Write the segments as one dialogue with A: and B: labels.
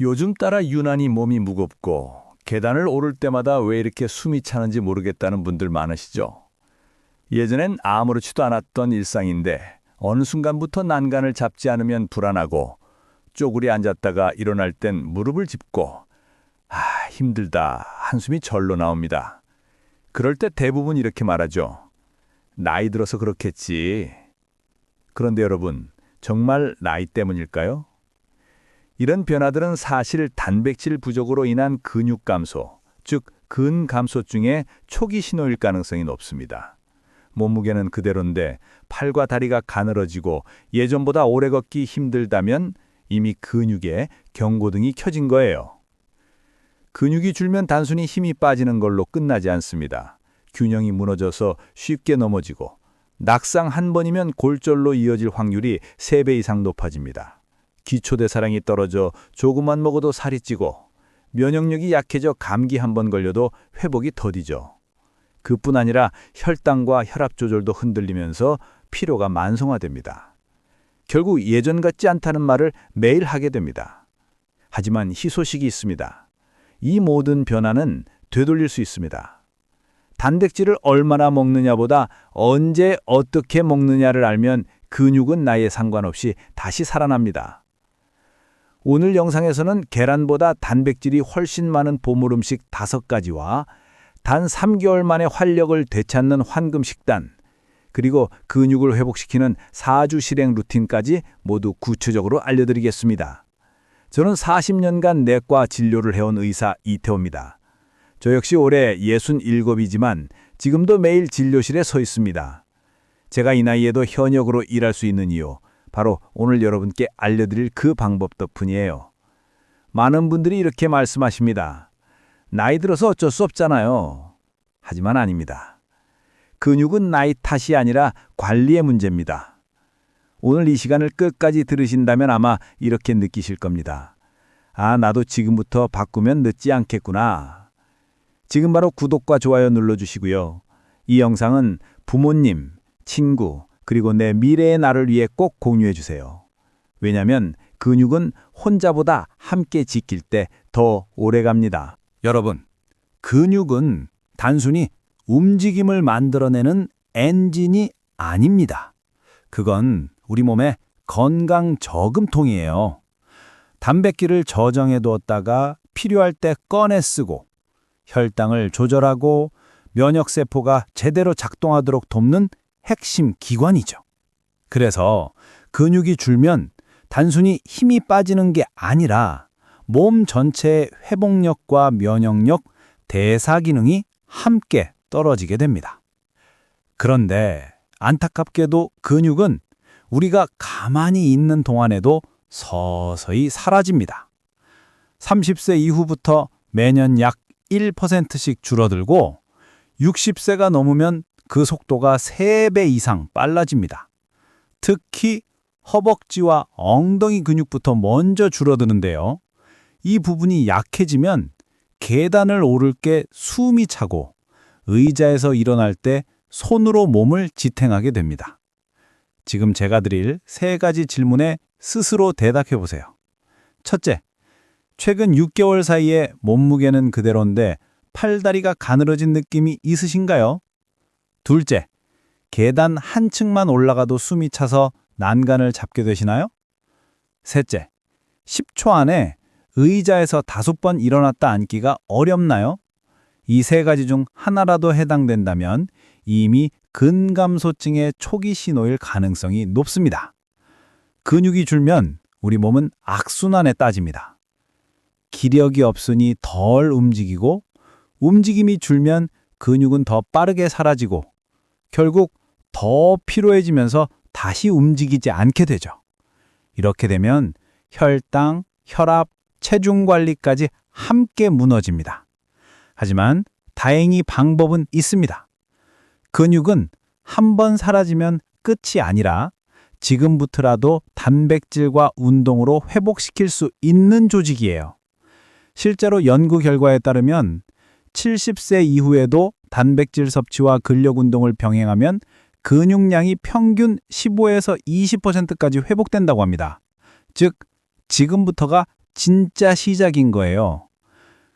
A: 요즘 따라 유난히 몸이 무겁고 계단을 오를 때마다 왜 이렇게 숨이 차는지 모르겠다는 분들 많으시죠? 예전엔 아무렇지도 않았던 일상인데 어느 순간부터 난간을 잡지 않으면 불안하고 쪼그리 앉았다가 일어날 땐 무릎을 짚고 아, 힘들다. 한숨이 절로 나옵니다. 그럴 때 대부분 이렇게 말하죠. 나이 들어서 그렇겠지. 그런데 여러분, 정말 나이 때문일까요? 이런 변화들은 사실 단백질 부족으로 인한 근육 감소, 즉 근감소증의 초기 신호일 가능성이 높습니다. 몸무게는 그대로인데 팔과 다리가 가늘어지고 예전보다 오래 걷기 힘들다면 이미 근육에 경고등이 켜진 거예요. 근육이 줄면 단순히 힘이 빠지는 걸로 끝나지 않습니다. 균형이 무너져서 쉽게 넘어지고 낙상 한 번이면 골절로 이어질 확률이 3배 이상 높아집니다. 기초대사량이 떨어져 조금만 먹어도 살이 찌고 면역력이 약해져 감기 한 번 걸려도 회복이 더디죠. 그뿐 아니라 혈당과 혈압 조절도 흔들리면서 피로가 만성화됩니다. 결국 예전 같지 않다는 말을 매일 하게 됩니다. 하지만 희소식이 있습니다. 이 모든 변화는 되돌릴 수 있습니다. 단백질을 얼마나 먹느냐보다 언제 어떻게 먹느냐를 알면 근육은 나이에 상관없이 다시 살아납니다. 오늘 영상에서는 계란보다 단백질이 훨씬 많은 보물 음식 다섯 가지와 단 3개월 만에 활력을 되찾는 황금 식단, 그리고 근육을 회복시키는 4주 실행 루틴까지 모두 구체적으로 알려드리겠습니다. 저는 40년간 내과 진료를 해온 의사 이태호입니다. 저 역시 올해 67이지만 지금도 매일 진료실에 서 있습니다. 제가 이 나이에도 현역으로 일할 수 있는 이유, 바로 오늘 여러분께 알려드릴 그 방법 덕분이에요. 많은 분들이 이렇게 말씀하십니다. 나이 들어서 어쩔 수 없잖아요. 하지만 아닙니다. 근육은 나이 탓이 아니라 관리의 문제입니다. 오늘 이 시간을 끝까지 들으신다면 아마 이렇게 느끼실 겁니다. 아, 나도 지금부터 바꾸면 늦지 않겠구나. 지금 바로 구독과 좋아요 눌러주시고요. 이 영상은 부모님, 친구, 그리고 내 미래의 나를 위해 꼭 공유해 주세요. 왜냐면 근육은 혼자보다 함께 지킬 때 더 오래 갑니다. 여러분, 근육은 단순히 움직임을 만들어내는 엔진이 아닙니다. 그건 우리 몸의 건강 저금통이에요. 단백질을 저장해 두었다가 필요할 때 꺼내 쓰고 혈당을 조절하고 면역세포가 제대로 작동하도록 돕는 핵심 기관이죠. 그래서 근육이 줄면 단순히 힘이 빠지는 게 아니라 몸 전체의 회복력과 면역력, 대사 기능이 함께 떨어지게 됩니다. 그런데 안타깝게도 근육은 우리가 가만히 있는 동안에도 서서히 사라집니다. 30세 이후부터 매년 약 1%씩 줄어들고 60세가 넘으면 그 속도가 3배 이상 빨라집니다. 특히 허벅지와 엉덩이 근육부터 먼저 줄어드는데요. 이 부분이 약해지면 계단을 오를 게 숨이 차고 의자에서 일어날 때 손으로 몸을 지탱하게 됩니다. 지금 제가 드릴 세 가지 질문에 스스로 대답해 보세요. 첫째, 최근 6개월 사이에 몸무게는 그대로인데 팔다리가 가늘어진 느낌이 있으신가요? 둘째, 계단 한 층만 올라가도 숨이 차서 난간을 잡게 되시나요? 셋째, 10초 안에 의자에서 다섯 번 일어났다 앉기가 어렵나요? 이 세 가지 중 하나라도 해당된다면 이미 근감소증의 초기 신호일 가능성이 높습니다. 근육이 줄면 우리 몸은 악순환에 따집니다. 기력이 없으니 덜 움직이고 움직임이 줄면 근육은 더 빠르게 사라지고 결국 더 피로해지면서 다시 움직이지 않게 되죠. 이렇게 되면 혈당, 혈압, 체중 관리까지 함께 무너집니다. 하지만 다행히 방법은 있습니다. 근육은 한 번 사라지면 끝이 아니라 지금부터라도 단백질과 운동으로 회복시킬 수 있는 조직이에요. 실제로 연구 결과에 따르면 70세 이후에도 단백질 섭취와 근력 운동을 병행하면 근육량이 평균 15에서 20%까지 회복된다고 합니다. 즉, 지금부터가
B: 진짜 시작인 거예요.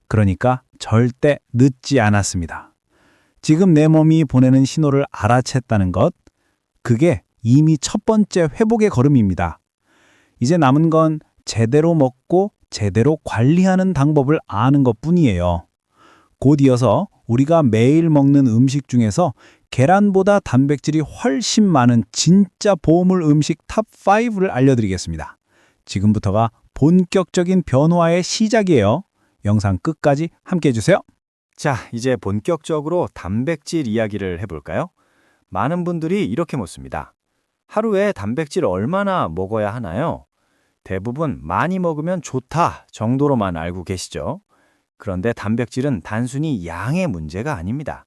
B: 그러니까 절대 늦지 않았습니다. 지금 내 몸이 보내는 신호를 알아챘다는 것, 그게 이미 첫 번째 회복의 걸음입니다. 이제 남은 건 제대로 먹고 제대로 관리하는 방법을 아는 것 뿐이에요. 곧 이어서 우리가 매일 먹는 음식 중에서 계란보다 단백질이 훨씬 많은 진짜 보물 음식 탑 5를 알려드리겠습니다. 지금부터가 본격적인 변화의 시작이에요. 영상 끝까지 함께 해 주세요.
C: 자, 이제 본격적으로 단백질 이야기를 해볼까요? 많은 분들이 이렇게 묻습니다. 하루에 단백질 얼마나 먹어야 하나요? 대부분 많이 먹으면 좋다 정도로만 알고 계시죠? 그런데 단백질은 단순히 양의 문제가 아닙니다.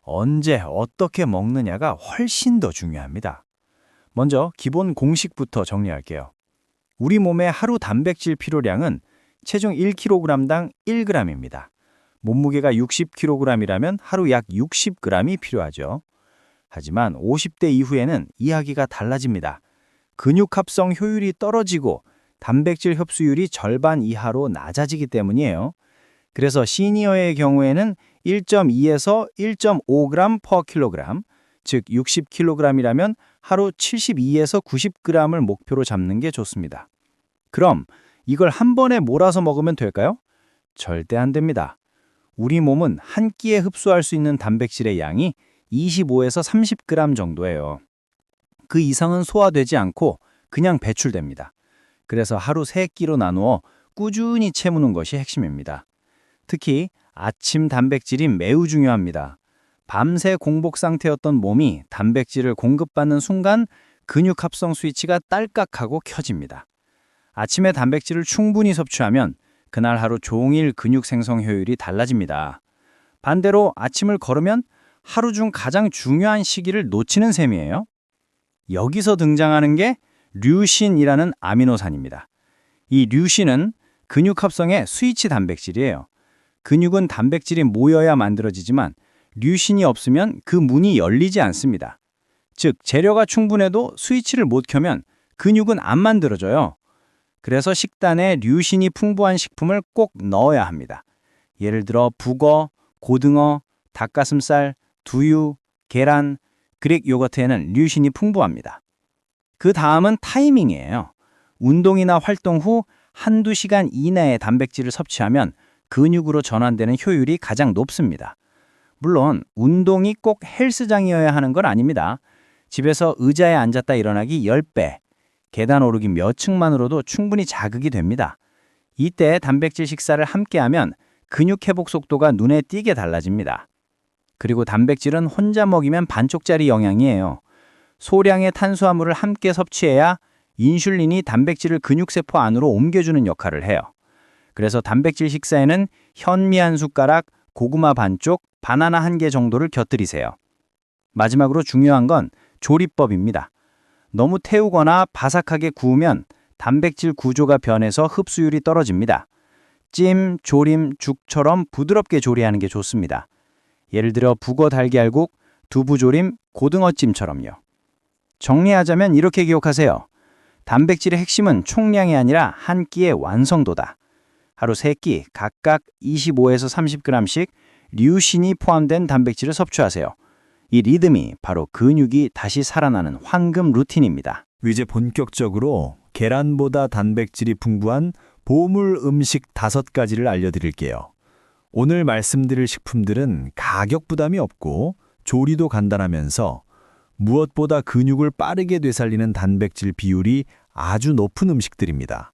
C: 언제 어떻게 먹느냐가 훨씬 더 중요합니다. 먼저 기본 공식부터 정리할게요. 우리 몸의 하루 단백질 필요량은 체중 1kg당 1g입니다. 몸무게가 60kg이라면 하루 약 60g이 필요하죠. 하지만 50대 이후에는 이야기가 달라집니다. 근육 합성 효율이 떨어지고 단백질 흡수율이 절반 이하로 낮아지기 때문이에요. 그래서 시니어의 경우에는 1.2에서 1.5g per kg, 즉 60kg이라면 하루 72에서 90g을 목표로 잡는 게 좋습니다. 그럼 이걸 한 번에 몰아서 먹으면 될까요? 절대 안 됩니다. 우리 몸은 한 끼에 흡수할 수 있는 단백질의 양이 25에서 30g 정도예요. 그 이상은 소화되지 않고 그냥 배출됩니다. 그래서 하루 3끼로 나누어 꾸준히 채우는 것이 핵심입니다. 특히 아침 단백질이 매우 중요합니다. 밤새 공복 상태였던 몸이 단백질을 공급받는 순간 근육 합성 스위치가 딸깍하고 켜집니다. 아침에 단백질을 충분히 섭취하면 그날 하루 종일 근육 생성 효율이 달라집니다. 반대로 아침을 걸으면 하루 중 가장 중요한 시기를 놓치는 셈이에요. 여기서 등장하는 게 류신이라는 아미노산입니다. 이 류신은 근육 합성의 스위치 단백질이에요. 근육은 단백질이 모여야 만들어지지만 류신이 없으면 그 문이 열리지 않습니다. 즉, 재료가 충분해도 스위치를 못 켜면 근육은 안 만들어져요. 그래서 식단에 류신이 풍부한 식품을 꼭 넣어야 합니다. 예를 들어 북어, 고등어, 닭가슴살, 두유, 계란, 그릭 요거트에는 류신이 풍부합니다. 그 다음은 타이밍이에요. 운동이나 활동 후 한두 시간 이내에 단백질을 섭취하면 근육으로 전환되는 효율이 가장 높습니다. 물론 운동이 꼭 헬스장이어야 하는 건 아닙니다. 집에서 의자에 앉았다 일어나기 10배, 계단 오르기 몇 층만으로도 충분히 자극이 됩니다. 이때 단백질 식사를 함께하면 근육 회복 속도가 눈에 띄게 달라집니다. 그리고 단백질은 혼자 먹이면 반쪽짜리 영양이에요. 소량의 탄수화물을 함께 섭취해야 인슐린이 단백질을 근육세포 안으로 옮겨주는 역할을 해요. 그래서 단백질 식사에는 현미 한 숟가락, 고구마 반쪽, 바나나 한 개 정도를 곁들이세요. 마지막으로 중요한 건 조리법입니다. 너무 태우거나 바삭하게 구우면 단백질 구조가 변해서 흡수율이 떨어집니다. 찜, 조림, 죽처럼 부드럽게 조리하는 게 좋습니다. 예를 들어 북어 달걀국, 두부조림, 고등어찜처럼요. 정리하자면 이렇게 기억하세요. 단백질의 핵심은 총량이 아니라 한 끼의 완성도다. 하루 3끼 각각 25에서 30g씩 류신이 포함된 단백질을 섭취하세요. 이 리듬이 바로 근육이 다시 살아나는 황금 루틴입니다.
A: 이제 본격적으로 계란보다 단백질이 풍부한 보물 음식 다섯 가지를 알려드릴게요. 오늘 말씀드릴 식품들은 가격 부담이 없고 조리도 간단하면서 무엇보다 근육을 빠르게 되살리는 단백질 비율이 아주 높은 음식들입니다.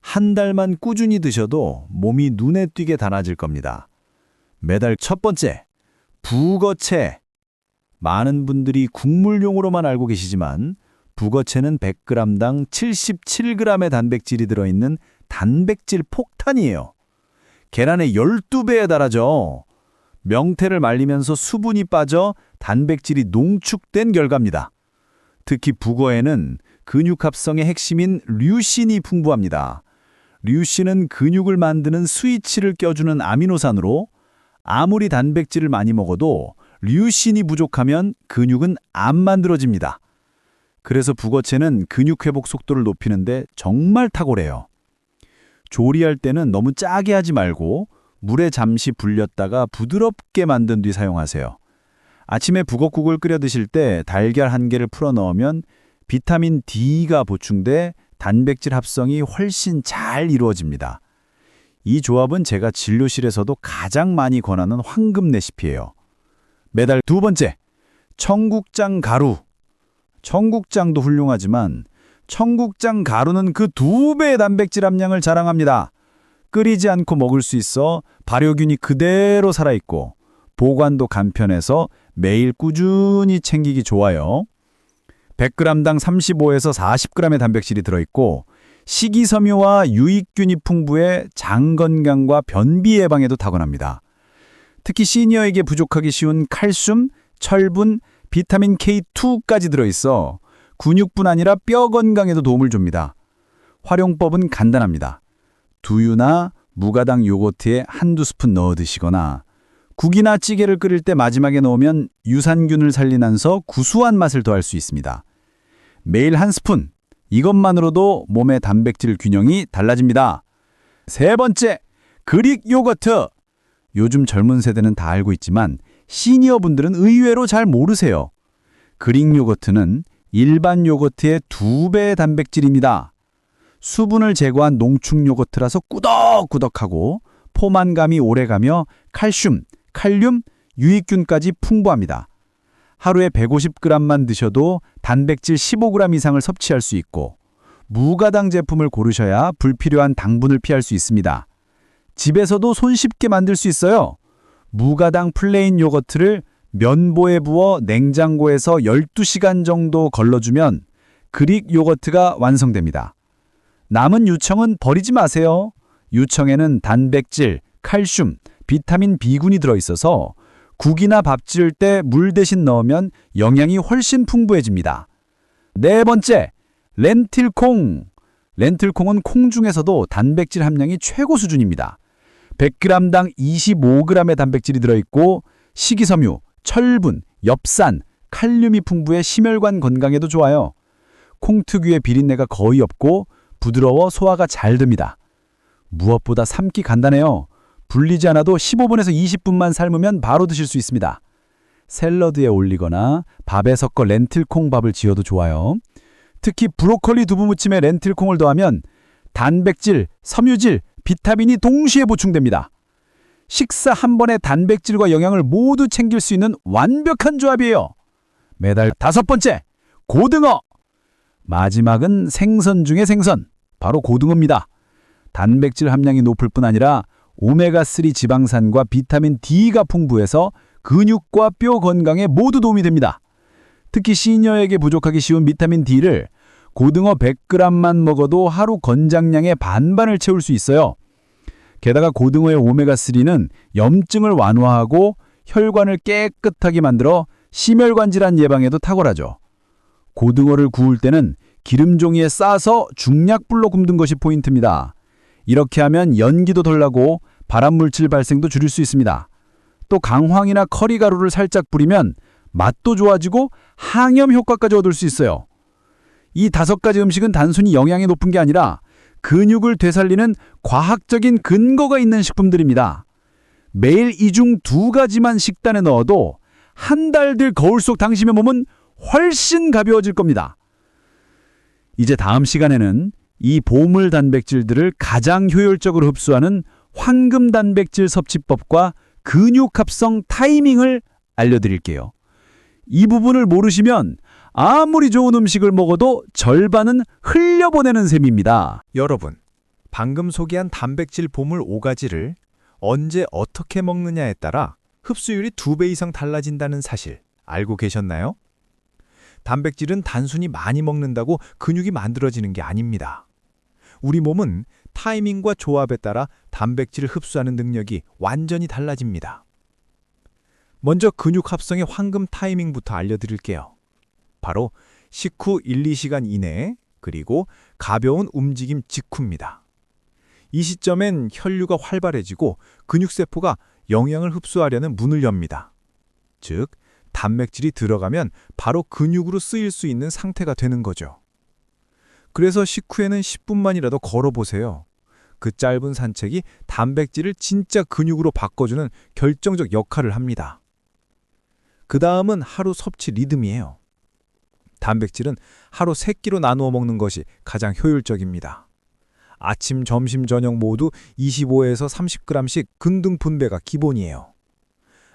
A: 한 달만 꾸준히 드셔도 몸이 눈에 띄게 달아질 겁니다. 매달 첫 번째, 북어채. 많은 분들이 국물용으로만 알고 계시지만 북어채는 100g당 77g의 단백질이 들어있는 단백질 폭탄이에요. 계란의 12배에 달하죠. 명태를 말리면서 수분이 빠져 단백질이 농축된 결과입니다. 특히 북어에는 근육 합성의 핵심인 류신이 풍부합니다. 류신은 근육을 만드는 스위치를 껴주는 아미노산으로 아무리 단백질을 많이 먹어도 류신이 부족하면 근육은 안 만들어집니다. 그래서 북어채는 근육 회복 속도를 높이는데 정말 탁월해요.
B: 조리할 때는 너무 짜게 하지 말고 물에 잠시 불렸다가 부드럽게 만든 뒤 사용하세요. 아침에 북엇국을 끓여 드실 때 달걀 한 개를 풀어 넣으면 비타민 D가 보충돼 단백질 합성이 훨씬 잘 이루어집니다. 이 조합은 제가 진료실에서도 가장 많이 권하는 황금 레시피예요. 매달 두 번째, 청국장 가루. 청국장도 훌륭하지만 청국장 가루는 그 두 배의 단백질 함량을 자랑합니다. 끓이지 않고 먹을 수 있어 발효균이 그대로 살아있고 보관도 간편해서 매일 꾸준히 챙기기 좋아요. 100g당 35에서 40g의 단백질이 들어있고 식이섬유와 유익균이 풍부해 장 건강과 변비 예방에도 타건합니다. 특히 시니어에게 부족하기 쉬운 칼슘, 철분, 비타민 K2까지 들어있어 근육뿐 아니라 뼈 건강에도 도움을 줍니다. 활용법은 간단합니다. 두유나 무가당 요거트에 한두 스푼 넣어 드시거나 국이나 찌개를 끓일 때 마지막에 넣으면 유산균을 살리면서 구수한 맛을 더할 수 있습니다. 매일 한 스푼, 이것만으로도 몸의 단백질 균형이 달라집니다. 세 번째, 그릭 요거트. 요즘 젊은 세대는 다 알고 있지만 시니어 분들은 의외로 잘 모르세요. 그릭 요거트는 일반 요거트의 두 배의 단백질입니다. 수분을 제거한 농축 요거트라서 꾸덕꾸덕하고 포만감이 오래가며 칼슘, 칼륨, 유익균까지 풍부합니다. 하루에 150g만 드셔도 단백질 15g 이상을 섭취할 수 있고 무가당 제품을 고르셔야 불필요한 당분을 피할 수 있습니다. 집에서도 손쉽게 만들 수 있어요. 무가당 플레인 요거트를 면보에 부어 냉장고에서 12시간 정도 걸러주면 그릭 요거트가 완성됩니다. 남은 유청은 버리지 마세요. 유청에는 단백질, 칼슘, 비타민 B군이 들어있어서 국이나 밥 지을 때 물 대신 넣으면 영양이 훨씬 풍부해집니다. 네 번째, 렌틸콩. 렌틸콩은 콩 중에서도 단백질 함량이 최고 수준입니다. 100g당 25g의 단백질이 들어있고 식이섬유, 철분, 엽산, 칼륨이 풍부해 심혈관 건강에도 좋아요. 콩 특유의 비린내가 거의 없고 부드러워 소화가 잘 됩니다. 무엇보다 삶기 간단해요. 불리지 않아도 15분에서 20분만 삶으면 바로 드실 수 있습니다. 샐러드에 올리거나 밥에 섞어 렌틸콩 밥을 지어도 좋아요. 특히 브로콜리 두부 무침에 렌틸콩을 더하면 단백질, 섬유질, 비타민이 동시에 보충됩니다. 식사 한 번에 단백질과 영양을 모두 챙길 수 있는 완벽한 조합이에요. 매달 다섯 번째, 고등어. 마지막은 생선 중의 생선, 바로 고등어입니다. 단백질 함량이 높을 뿐 아니라 오메가3 지방산과 비타민 D가 풍부해서 근육과 뼈 건강에 모두 도움이 됩니다. 특히 시니어에게 부족하기 쉬운 비타민 D를 고등어 100g만 먹어도 하루 권장량의 반반을 채울 수 있어요. 게다가 고등어의 오메가3는 염증을 완화하고 혈관을 깨끗하게 만들어 심혈관 질환 예방에도 탁월하죠. 고등어를 구울 때는 기름 종이에 싸서 중약불로 굽는 것이 포인트입니다. 이렇게 하면 연기도 덜 나고 발암물질 발생도 줄일 수 있습니다. 또 강황이나 커리 가루를 살짝 뿌리면 맛도 좋아지고 항염 효과까지 얻을 수 있어요. 이 다섯 가지 음식은 단순히 영양이 높은 게 아니라 근육을 되살리는 과학적인 근거가 있는 식품들입니다. 매일 이 중 두 가지만 식단에 넣어도 한 달들 거울 속 당신의 몸은 훨씬 가벼워질 겁니다. 이제 다음 시간에는 이 보물 단백질들을 가장 효율적으로 흡수하는 황금 단백질 섭취법과 근육 합성 타이밍을 알려드릴게요. 이 부분을 모르시면 아무리 좋은 음식을 먹어도 절반은 흘려보내는 셈입니다.
D: 여러분, 방금 소개한 단백질 보물 5가지를 언제 어떻게 먹느냐에 따라 흡수율이 2배 이상 달라진다는 사실 알고 계셨나요? 단백질은 단순히 많이 먹는다고 근육이 만들어지는 게 아닙니다. 우리 몸은 타이밍과 조합에 따라 단백질을 흡수하는 능력이 완전히 달라집니다. 먼저 근육 합성의 황금 타이밍부터 알려드릴게요. 바로 식후 1, 2시간 이내에 그리고 가벼운 움직임 직후입니다. 이 시점엔 혈류가 활발해지고 근육세포가 영양을 흡수하려는 문을 엽니다. 즉, 단백질이 들어가면 바로 근육으로 쓰일 수 있는 상태가 되는 거죠. 그래서 식후에는 10분만이라도 걸어보세요. 그 짧은 산책이 단백질을 진짜 근육으로 바꿔주는 결정적 역할을 합니다. 그 다음은 하루 섭취 리듬이에요. 단백질은 하루 3끼로 나누어 먹는 것이 가장 효율적입니다. 아침, 점심, 저녁 모두 25에서 30g씩 근등 분배가 기본이에요.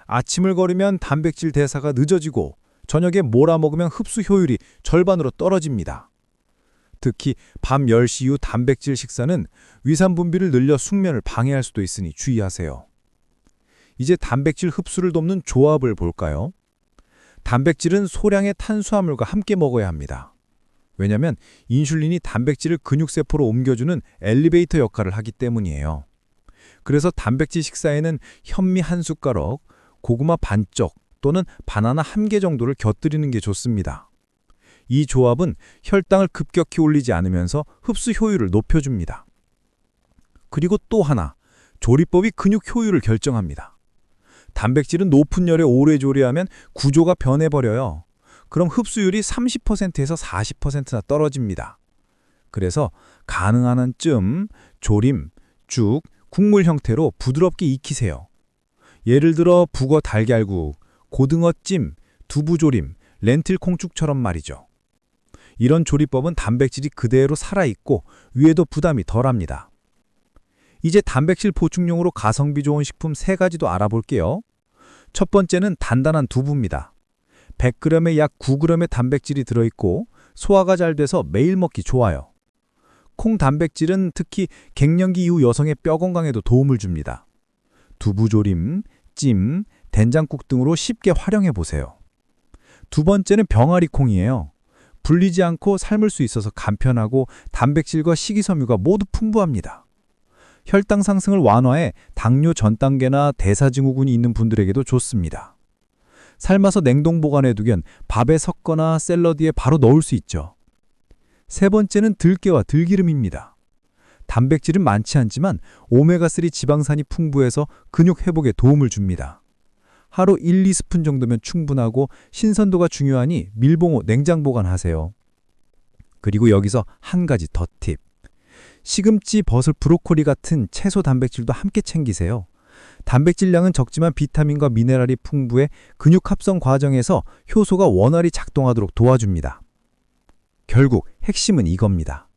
D: 아침을 거르면 단백질 대사가 늦어지고 저녁에 몰아먹으면 흡수 효율이 절반으로 떨어집니다. 특히 밤 10시 이후 단백질 식사는 위산 분비를 늘려 숙면을 방해할 수도 있으니 주의하세요. 이제 단백질 흡수를 돕는 조합을 볼까요? 단백질은 소량의 탄수화물과 함께 먹어야 합니다. 왜냐하면 인슐린이 단백질을 근육세포로 옮겨주는 엘리베이터 역할을 하기 때문이에요. 그래서 단백질 식사에는 현미 한 숟가락, 고구마 반쪽 또는 바나나 한 개 정도를 곁들이는 게 좋습니다. 이 조합은 혈당을 급격히 올리지 않으면서 흡수 효율을 높여줍니다. 그리고 또 하나, 조리법이 근육 효율을 결정합니다. 단백질은 높은 열에 오래 조리하면 구조가 변해버려요. 그럼 흡수율이 30%에서 40%나 떨어집니다. 그래서 가능한 한쯤 조림, 죽, 국물 형태로 부드럽게 익히세요. 예를 들어 북어 달걀국, 고등어찜, 두부조림, 렌틸 콩죽처럼 말이죠. 이런 조리법은 단백질이 그대로 살아있고 위에도 부담이 덜합니다. 이제 단백질 보충용으로 가성비 좋은 식품 세 가지도 알아볼게요. 첫 번째는 단단한 두부입니다. 100g에 약 9g의 단백질이 들어있고 소화가 잘 돼서 매일 먹기 좋아요. 콩 단백질은 특히 갱년기 이후 여성의 뼈 건강에도 도움을 줍니다. 두부조림, 찜, 된장국 등으로 쉽게 활용해 보세요. 두 번째는 병아리 콩이에요. 불리지 않고 삶을 수 있어서 간편하고 단백질과 식이섬유가 모두 풍부합니다. 혈당 상승을 완화해 당뇨 전 단계나 대사증후군이 있는 분들에게도 좋습니다. 삶아서 냉동 보관해 두면 밥에 섞거나 샐러드에 바로 넣을 수 있죠. 세 번째는 들깨와 들기름입니다. 단백질은 많지 않지만 오메가3 지방산이 풍부해서 근육 회복에 도움을 줍니다. 하루 1, 2스푼 정도면 충분하고 신선도가 중요하니 밀봉호 냉장 보관하세요. 그리고 여기서 한 가지 더 팁. 시금치, 버섯, 브로콜리 같은 채소 단백질도 함께 챙기세요. 단백질량은 적지만 비타민과 미네랄이 풍부해 근육 합성 과정에서 효소가 원활히 작동하도록 도와줍니다. 결국 핵심은 이겁니다.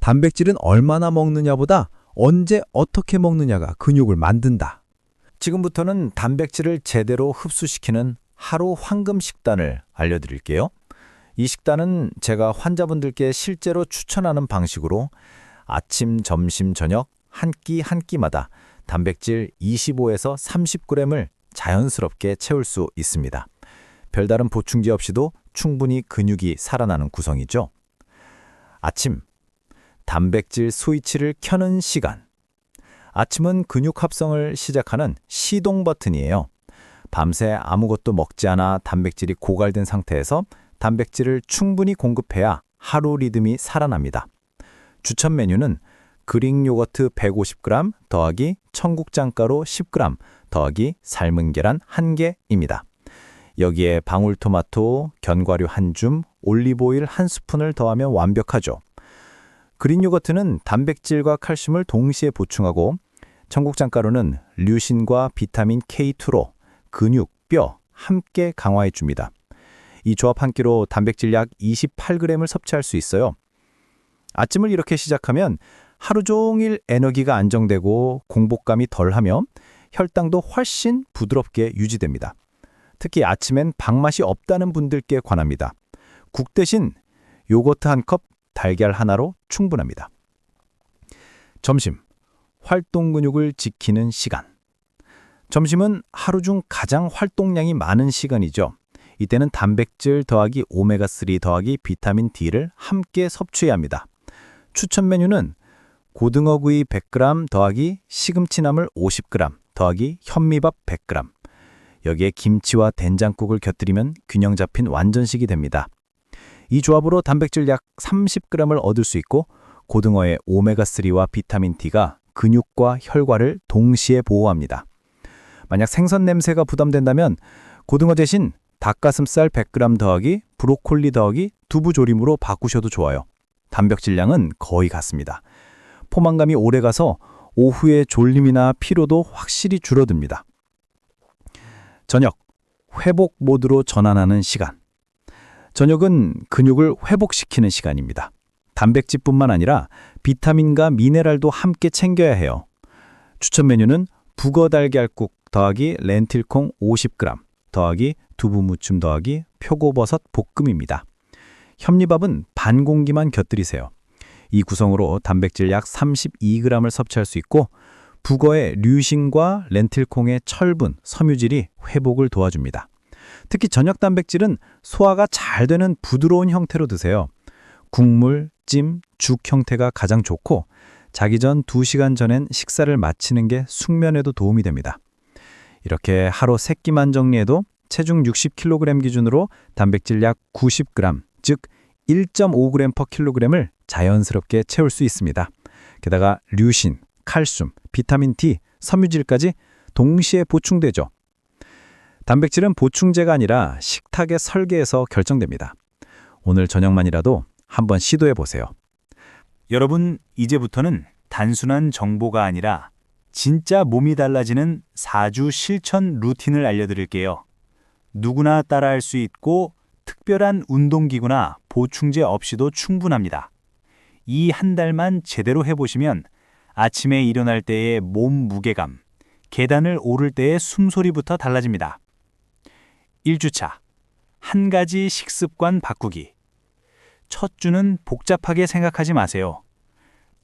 D: 단백질은 얼마나 먹느냐보다 언제 어떻게 먹느냐가 근육을 만든다.
A: 지금부터는 단백질을 제대로 흡수시키는 하루 황금 식단을 알려드릴게요. 이 식단은 제가 환자분들께 실제로 추천하는 방식으로 아침, 점심, 저녁 한 끼 한 끼마다 단백질 25에서 30g을 자연스럽게 채울 수 있습니다. 별다른 보충제 없이도 충분히 근육이 살아나는 구성이죠. 아침, 단백질 스위치를 켜는 시간. 아침은 근육 합성을 시작하는 시동 버튼이에요. 밤새 아무것도 먹지 않아 단백질이 고갈된 상태에서 단백질을 충분히 공급해야 하루 리듬이 살아납니다. 추천 메뉴는 그릭 요거트 150g 더하기 청국장가루 10g 더하기 삶은 계란 1개입니다. 여기에 방울토마토, 견과류 한 줌, 올리브오일 한 스푼을 더하면 완벽하죠. 그린 요거트는 단백질과 칼슘을 동시에 보충하고 청국장 가루는 류신과 비타민 K2로 근육, 뼈 함께 강화해 줍니다. 이 조합 한 끼로 단백질 약 28g을 섭취할 수 있어요. 아침을 이렇게 시작하면 하루 종일 에너지가 안정되고 공복감이 덜하며 혈당도 훨씬 부드럽게 유지됩니다. 특히 아침엔 밥맛이 없다는 분들께 관합니다. 국 대신 요거트 한 컵, 달걀 하나로 충분합니다. 점심, 활동 근육을 지키는 시간. 점심은 하루 중 가장 활동량이 많은 시간이죠. 이때는 단백질 더하기 오메가3 더하기 비타민 D를 함께 섭취해야 합니다. 추천 메뉴는 고등어구이 100g 더하기 시금치나물 50g 더하기 현미밥 100g. 여기에 김치와 된장국을 곁들이면 균형 잡힌 완전식이 됩니다. 이 조합으로 단백질 약 30g을 얻을 수 있고 고등어의 오메가3와 비타민 D가 근육과 혈관을 동시에 보호합니다. 만약 생선 냄새가 부담된다면 고등어 대신 닭가슴살 100g 더하기 브로콜리 더하기 두부 조림으로 바꾸셔도 좋아요. 단백질량은 거의 같습니다.
B: 포만감이 오래가서 오후에 졸림이나 피로도 확실히 줄어듭니다. 저녁, 회복 모드로 전환하는 시간. 저녁은 근육을 회복시키는 시간입니다. 단백질뿐만 아니라 비타민과 미네랄도 함께 챙겨야 해요. 추천 메뉴는 북어 달걀국 더하기 렌틸콩 50g 더하기 두부무침 더하기 표고버섯 볶음입니다. 현미밥은 반 공기만 곁들이세요. 이 구성으로 단백질 약 32g을 섭취할 수 있고 북어의 류신과 렌틸콩의 철분, 섬유질이 회복을 도와줍니다. 특히 저녁 단백질은 소화가 잘 되는 부드러운 형태로 드세요. 국물, 찜, 죽 형태가 가장 좋고 자기 전 2시간 전엔 식사를 마치는 게 숙면에도 도움이 됩니다. 이렇게 하루 3끼만 정리해도 체중 60kg 기준으로 단백질 약 90g, 즉 1.5g per kg을 자연스럽게 채울 수 있습니다. 게다가 류신, 칼슘, 비타민 D, 섬유질까지 동시에 보충되죠. 단백질은 보충제가 아니라 식탁의 설계에서 결정됩니다. 오늘 저녁만이라도 한번 시도해 보세요.
C: 여러분, 이제부터는 단순한 정보가 아니라 진짜 몸이 달라지는 4주 실천 루틴을 알려드릴게요. 누구나 따라할 수 있고 특별한 운동기구나 보충제 없이도 충분합니다. 이 한 달만 제대로 해보시면 아침에 일어날 때의 몸 무게감, 계단을 오를 때의 숨소리부터 달라집니다. 1주차, 한 가지 식습관 바꾸기. 첫 주는 복잡하게 생각하지 마세요.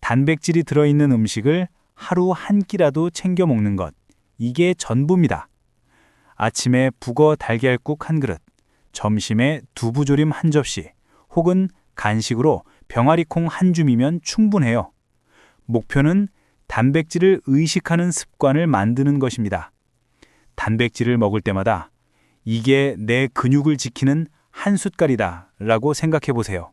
C: 단백질이 들어있는 음식을 하루 한 끼라도 챙겨 먹는 것. 이게 전부입니다. 아침에 북어 달걀국 한 그릇, 점심에 두부조림 한 접시, 혹은 간식으로 병아리콩 한 줌이면 충분해요. 목표는 단백질을 의식하는 습관을 만드는 것입니다. 단백질을 먹을 때마다 이게 내 근육을 지키는 한 숟갈이다 라고 생각해 보세요.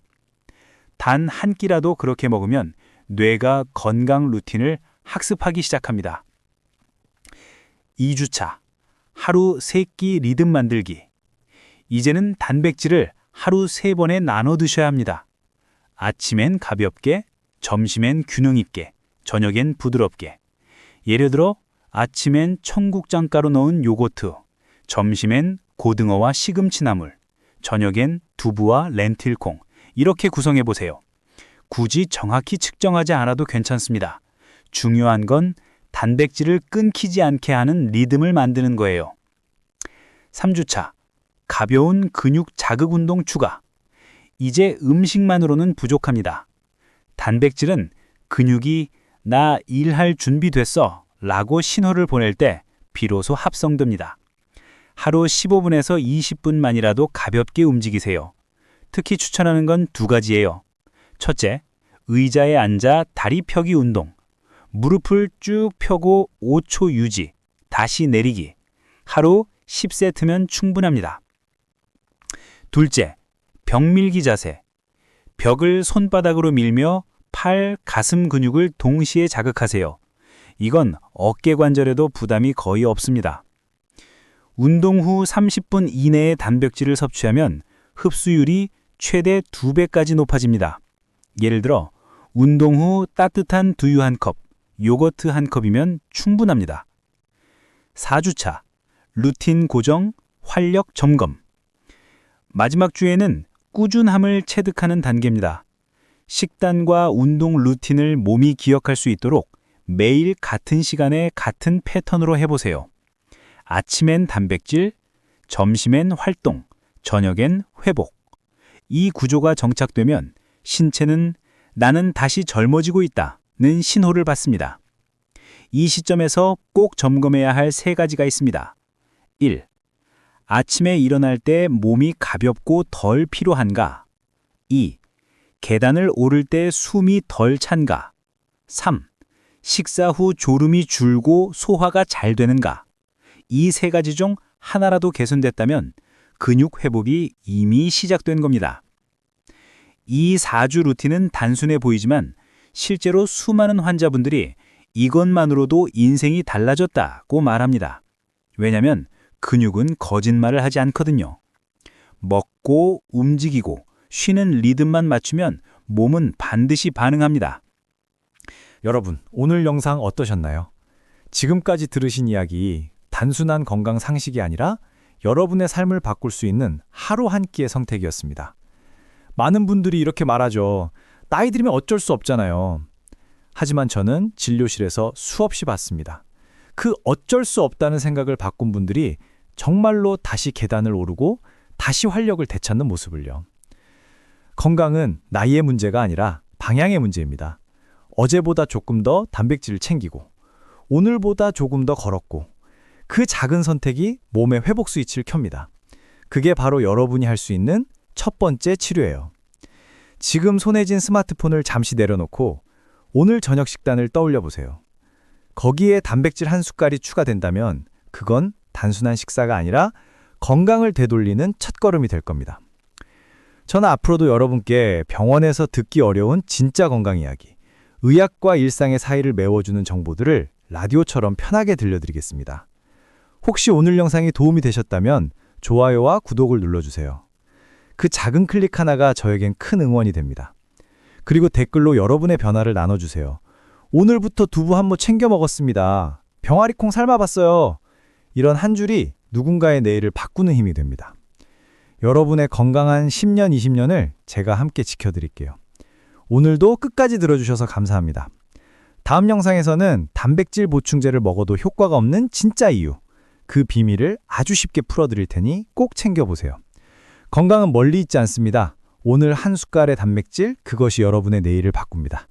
C: 단 한 끼라도 그렇게 먹으면 뇌가 건강 루틴을 학습하기 시작합니다. 2주차 하루 3끼 리듬 만들기 이제는 단백질을 하루 3번에 나눠 드셔야 합니다. 아침엔 가볍게, 점심엔 균형 있게, 저녁엔 부드럽게. 예를 들어 아침엔 청국장가루 넣은 요거트, 점심엔 고등어와 시금치나물, 저녁엔 두부와 렌틸콩. 이렇게 구성해 보세요. 굳이 정확히 측정하지 않아도 괜찮습니다. 중요한 건 단백질을 끊기지 않게 하는 리듬을 만드는 거예요. 3주차. 가벼운 근육 자극 운동 추가. 이제 음식만으로는 부족합니다. 단백질은 근육이 나 일할 준비 됐어 라고 신호를 보낼 때 비로소 합성됩니다. 하루 15분에서 20분만이라도 가볍게 움직이세요. 특히 추천하는 건 두 가지예요. 첫째, 의자에 앉아 다리 펴기 운동. 무릎을 쭉 펴고 5초 유지, 다시 내리기. 하루 10세트면 충분합니다. 둘째, 벽 밀기 자세. 벽을 손바닥으로 밀며 팔, 가슴 근육을 동시에 자극하세요. 이건 어깨 관절에도 부담이 거의 없습니다. 운동 후 30분 이내에 단백질을 섭취하면 흡수율이 최대 2배까지 높아집니다. 예를 들어 운동 후 따뜻한 두유 한 컵, 요거트 한 컵이면 충분합니다. 4주차 루틴 고정, 활력 점검. 마지막 주에는 꾸준함을 체득하는 단계입니다. 식단과 운동 루틴을 몸이 기억할 수 있도록 매일 같은 시간에 같은 패턴으로 해보세요. 아침엔 단백질, 점심엔 활동, 저녁엔 회복. 이 구조가 정착되면 신체는 나는 다시 젊어지고 있다는 신호를 받습니다. 이 시점에서 꼭 점검해야 할 세 가지가 있습니다. 1. 아침에 일어날 때 몸이 가볍고 덜 피로한가? 2. 계단을 오를 때 숨이 덜 찬가? 3. 식사 후 졸음이 줄고 소화가 잘 되는가? 이 세 가지 중 하나라도 개선됐다면 근육 회복이 이미 시작된 겁니다. 이 4주 루틴은 단순해 보이지만 실제로 수많은 환자분들이 이것만으로도 인생이 달라졌다고 말합니다. 왜냐하면 근육은 거짓말을 하지 않거든요. 먹고 움직이고 쉬는 리듬만 맞추면 몸은 반드시 반응합니다.
B: 여러분, 오늘 영상 어떠셨나요? 지금까지 들으신 이야기 단순한 건강 상식이 아니라 여러분의 삶을 바꿀 수 있는 하루 한 끼의 선택이었습니다. 많은 분들이 이렇게 말하죠. 나이 들면 어쩔 수 없잖아요. 하지만 저는 진료실에서 수없이 봤습니다. 그 어쩔 수 없다는 생각을 바꾼 분들이 정말로 다시 계단을 오르고 다시 활력을 되찾는 모습을요. 건강은 나이의 문제가 아니라 방향의 문제입니다. 어제보다 조금 더 단백질을 챙기고 오늘보다 조금 더 걸었고 그 작은 선택이 몸의 회복 스위치를 켭니다. 그게 바로 여러분이 할 수 있는 첫 번째 치료예요. 지금 손에 쥔 스마트폰을 잠시 내려놓고 오늘 저녁 식단을 떠올려 보세요. 거기에 단백질 한 숟갈이 추가된다면 그건 단순한 식사가 아니라 건강을 되돌리는 첫걸음이 될 겁니다. 저는 앞으로도 여러분께 병원에서 듣기 어려운 진짜 건강 이야기, 의학과 일상의 사이를 메워주는 정보들을 라디오처럼 편하게 들려드리겠습니다. 혹시 오늘 영상이 도움이 되셨다면 좋아요와 구독을 눌러주세요. 그 작은 클릭 하나가 저에겐 큰 응원이 됩니다. 그리고 댓글로 여러분의 변화를 나눠주세요. 오늘부터 두부 한모 챙겨 먹었습니다. 병아리콩 삶아봤어요. 이런 한 줄이 누군가의 내일을 바꾸는 힘이 됩니다. 여러분의 건강한 10년, 20년을 제가 함께 지켜드릴게요. 오늘도 끝까지 들어주셔서 감사합니다. 다음 영상에서는 단백질 보충제를 먹어도 효과가 없는 진짜 이유, 그 비밀을 아주 쉽게 풀어드릴 테니 꼭 챙겨보세요. 건강은 멀리 있지 않습니다. 오늘 한 숟갈의 단백질, 그것이 여러분의 내일을 바꿉니다.